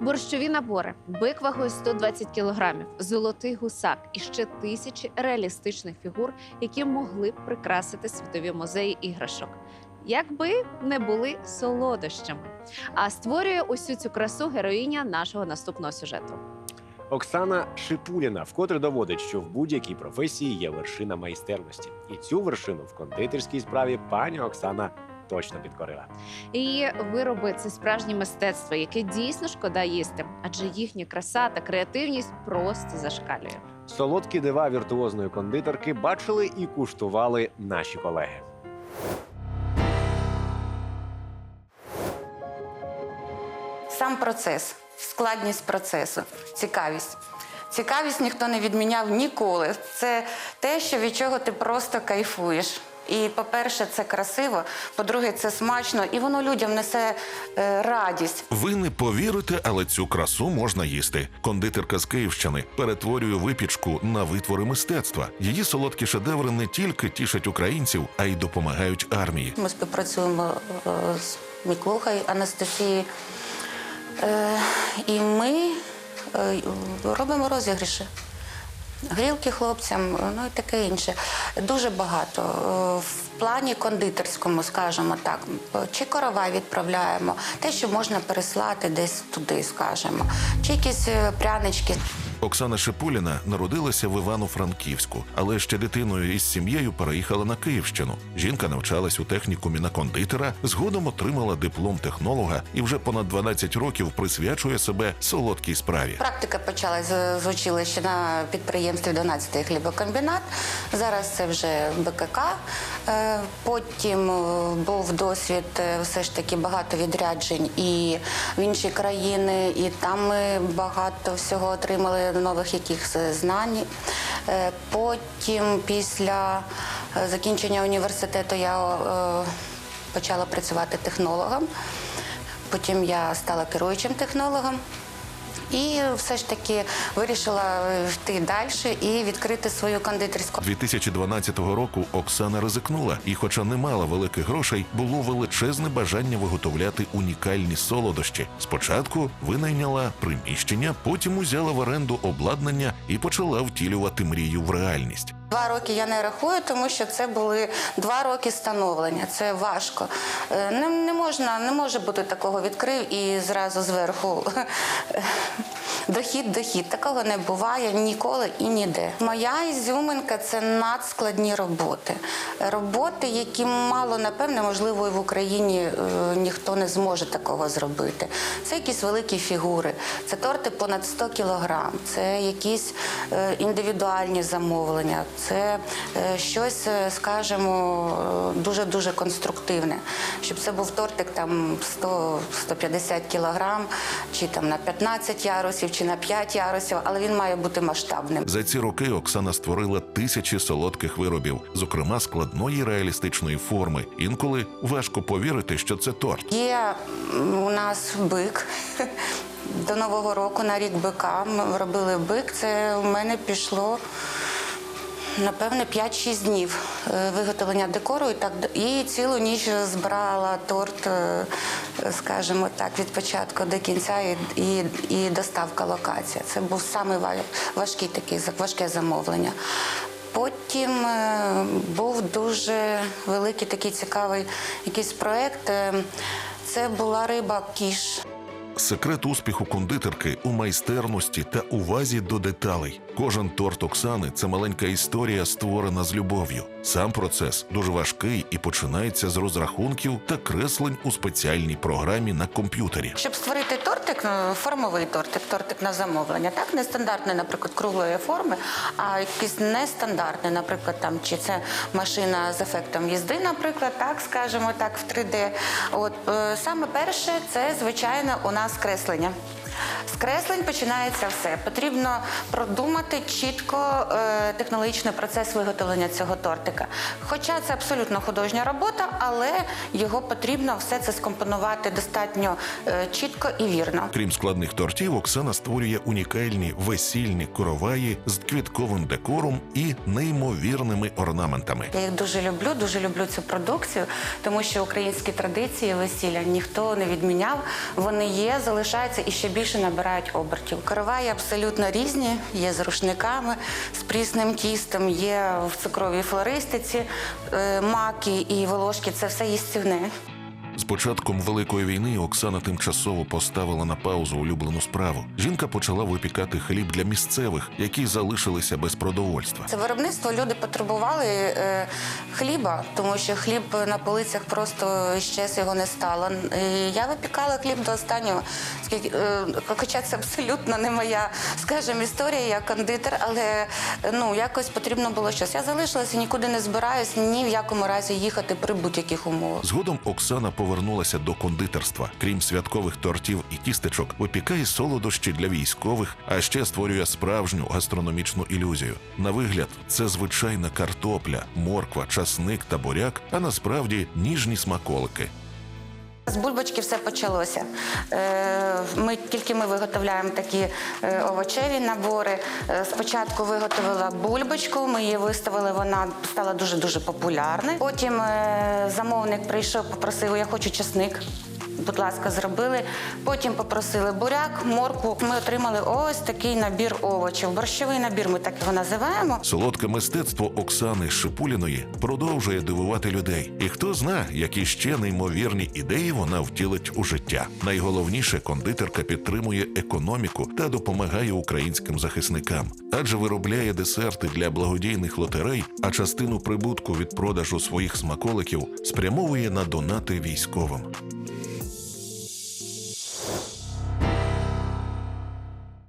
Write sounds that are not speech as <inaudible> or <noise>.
Борщові набори, бик вагою 120 кілограмів, золотий гусак і ще тисячі реалістичних фігур, які могли б прикрасити світові музеї іграшок. Якби не були солодощами. А створює усю цю красу героїня нашого наступного сюжету. Оксана Шипуліна вкотре доводить, що в будь-якій професії є вершина майстерності, і цю вершину в кондитерській справі пані Оксана точно підкорила. Її вироби це справжнє мистецтво, яке дійсно шкода їсти, адже їхня краса та креативність просто зашкалює. Солодкі дива віртуозної кондитерки бачили і куштували наші колеги. Сам процес, складність процесу, цікавість. Цікавість ніхто не відміняв ніколи. Це те, що від чого ти просто кайфуєш. І, по-перше, це красиво, по-друге, це смачно, і воно людям несе е, радість. Ви не повірите, але цю красу можна їсти. Кондитерка з Київщини перетворює випічку на витвори мистецтва. Її солодкі шедеври не тільки тішать українців, а й допомагають армії. Ми співпрацюємо е, з Міклухою Анастасією. Е, і ми е, робимо розігріші. Грілки хлопцям, ну і таке інше. Дуже багато. Е, В плані кондитерському, скажімо так, чи корова відправляємо, те, що можна переслати десь туди, скажімо, чи якісь е, прянички. Оксана Шипуліна народилася в Івано-Франківську, але ще дитиною із сім'єю переїхала на Київщину. Жінка навчалась у технікумі на кондитера, згодом отримала диплом технолога і вже понад 12 років присвячує себе солодкій справі. Практика почалася з, училища на підприємстві 12-й хлібокомбінат. Зараз це вже БКК. Е, Потім е, був досвід е, все ж таки багато відряджень і в інші країни, і там ми багато всього отримали нових якихось знань. Е, Потім, після е, закінчення університету, я е, почала працювати технологом. Потім я стала керуючим технологом. І все ж таки вирішила йти далі і відкрити свою кондитерську. 2012 року Оксана ризикнула, і, хоча не мала великих грошей, було величезне бажання виготовляти унікальні солодощі. Спочатку винайняла приміщення, потім узяла в оренду обладнання і почала втілювати мрію в реальність. Два роки я не рахую, тому що це були два роки становлення. Це важко. Е, Не, не можна, не може бути такого відкрив і зразу зверху <laughs> дохід, дохід. Такого не буває ніколи і ніде. Моя ізюминка це надскладні роботи. Роботи, які мало напевне, можливо, і в Україні е, ніхто не зможе такого зробити. Це якісь великі фігури, це торти понад 100 кілограм, це якісь е, індивідуальні замовлення, це е, щось, е, скажімо, дуже дуже конструктивне. Щоб це був тортик там 100-150 кілограм, чи там на 15 ярусів, чи на 5 ярусів, але він має бути масштабним. За ці роки Оксана створила тисячі солодких виробів, зокрема складної реалістичної форми. Інколи важко повірити, що це торт. Є у нас бик. <laughs> До Нового року на рік бика ми робили бик. Це у мене пішло. Напевне, 5-6 днів е, виготовлення декору і так і цілу ніч збирала торт, е, скажімо так, від початку до кінця і, і, і доставка локація. Це був саме такий важке замовлення. Потім е, був дуже великий такий цікавий якийсь проєкт. Е, Це була риба кіш. Секрет успіху кондитерки у майстерності та увазі до деталей. Кожен торт Оксани це маленька історія, створена з любов'ю. Сам процес дуже важкий і починається з розрахунків та креслень у спеціальній програмі на комп'ютері. Щоб створити тортик, е, формовий тортик, тортик на замовлення, так нестандартний, наприклад, круглої форми, а якийсь нестандартний, наприклад, там чи це машина з ефектом їзди, наприклад, так скажімо так, в 3D. От е, саме перше, це звичайно у нас креслення. З креслень починається все. Потрібно продумати чітко е, технологічний процес виготовлення цього тортика. Хоча це абсолютно художня робота, але його потрібно все це скомпонувати достатньо е, чітко і вірно. Крім складних тортів, Оксана створює унікальні весільні короваї з квітковим декором і неймовірними орнаментами. Я їх дуже люблю, дуже люблю цю продукцію, тому що українські традиції весілля ніхто не відміняв. Вони є, залишаються і ще більше набирають обертів. кроваї абсолютно різні, є з рушниками, з прісним тістом, є в цукровій флористиці, е, маки і волошки це все їстівне. З початком великої війни Оксана тимчасово поставила на паузу улюблену справу. Жінка почала випікати хліб для місцевих, які залишилися без продовольства. Це виробництво люди потребували е, хліба, тому що хліб на полицях просто щез його не стало. І я випікала хліб до останнього, скільки е, хоча це абсолютно не моя, скажімо, історія, я кондитер, але ну якось потрібно було щось. Я залишилася, нікуди не збираюсь, ні в якому разі їхати при будь-яких умовах. Згодом Оксана повернулася до кондитерства. Крім святкових тортів і тістечок, випікає солодощі для військових, а ще створює справжню гастрономічну ілюзію. На вигляд, це звичайна картопля, морква, часник та буряк, а насправді ніжні смаколики. З бульбочки все почалося. Е, Ми тільки ми виготовляємо такі е, овочеві набори. Е, Спочатку виготовила бульбочку, ми її виставили, вона стала дуже дуже популярною. Потім замовник прийшов, попросив, я хочу чесник. Будь ласка, зробили. Потім попросили буряк, морку. Ми отримали ось такий набір овочів. Борщовий набір, ми так його називаємо. Солодке мистецтво Оксани Шипуліної продовжує дивувати людей. І хто зна, які ще неймовірні ідеї вона втілить у життя. Найголовніше кондитерка підтримує економіку та допомагає українським захисникам, адже виробляє десерти для благодійних лотерей, а частину прибутку від продажу своїх смаколиків спрямовує на донати військовим.